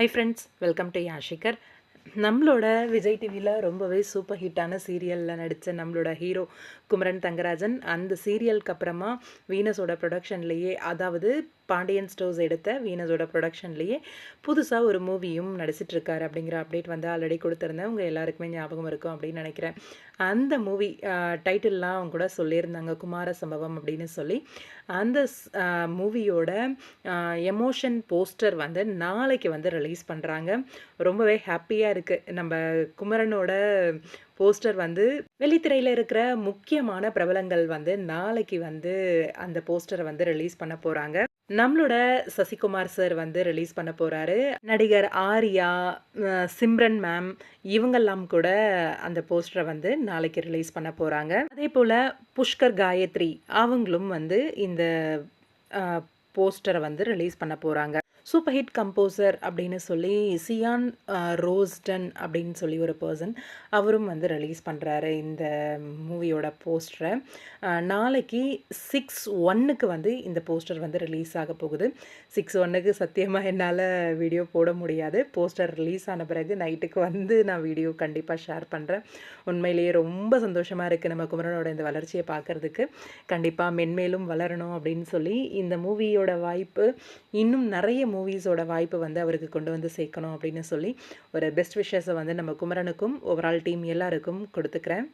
High friends welcome to யாஷிகர் நம்மளோட விஜய் டிவியில் ரொம்பவே சூப்பர் ஹிட்டான சீரியலில் நடித்த நம்மளோட ஹீரோ குமரன் தங்கராஜன் அந்த சீரியலுக்கு அப்புறமா வீனஸோட ப்ரொடக்ஷன்லேயே அதாவது பாண்டியன் ஸ்டோர்ஸ் எடுத்த வீனஸோட ப்ரொடக்ஷன்லேயே புதுசாக ஒரு மூவியும் நடிச்சிட்ருக்காரு அப்படிங்கிற அப்டேட் வந்து ஆல்ரெடி கொடுத்துருந்தேன். உங்கள் எல்லாருக்குமே ஞாபகம் இருக்கும் அப்படின்னு நினைக்கிறேன். அந்த மூவி டைட்டில்லாம் அவங்க கூட சொல்லியிருந்தாங்க குமார சம்பவம் அப்படின்னு சொல்லி. அந்த மூவியோட எமோஷன் போஸ்டர் வந்து நாளைக்கு வந்து ரிலீஸ் பண்ணுறாங்க ரொம்பவே ஹாப்பியாக இருக்குது நம்ம குமரனோட போஸ்டர் வந்து வெளித்திரையில் இருக்கிற முக்கியமான பிரபலங்கள் வந்து நாளைக்கு வந்து அந்த போஸ்டரை வந்து ரிலீஸ் பண்ண போகிறாங்க நம்மளோட சசிகுமார் சார் வந்து ரிலீஸ் பண்ண போகிறாரு நடிகர் ஆர்யா சிம்ரன் மேம் இவங்கெல்லாம் கூட அந்த போஸ்டரை வந்து நாளைக்கு ரிலீஸ் பண்ண போகிறாங்க அதே போல் புஷ்கர் காயத்ரி அவங்களும் வந்து இந்த போஸ்டரை வந்து ரிலீஸ் பண்ண போகிறாங்க சூப்பர் ஹிட் கம்போசர் அப்படின்னு சொல்லி சியான் ரோஸ்டன் அப்படின்னு சொல்லி ஒரு பர்சன் அவரும் வந்து ரிலீஸ் பண்ணுறாரு இந்த மூவியோட போஸ்டரை நாளைக்கு சிக்ஸ் ஒன்னுக்கு வந்து இந்த போஸ்டர் வந்து ரிலீஸ் ஆக போகுது. சிக்ஸ் ஒன்னுக்கு சத்தியமாக என்னால் வீடியோ போட முடியாது. போஸ்டர் ரிலீஸ் ஆன பிறகு நைட்டுக்கு வந்து நான் வீடியோ கண்டிப்பாக ஷேர் பண்ணுறேன் உண்மையிலேயே ரொம்ப சந்தோஷமாக இருக்குது நம்ம குமரனோட இந்த வளர்ச்சியை பார்க்குறதுக்கு. கண்டிப்பாக மென்மேலும் வளரணும் அப்படின்னு சொல்லி இந்த மூவியோட வாய்ப்பு இன்னும் நிறைய மூவிஸோட வாய்ப்பு வந்து அவருக்கு கொண்டு வந்து சேர்க்கணும் அப்படின்னு சொல்லி ஒரு பெஸ்ட் விஷஸை வந்து நம்ம குமரனுக்கும் ஓவரால் டீம் எல்லாருக்கும் கொடுத்துக்கிறேன்.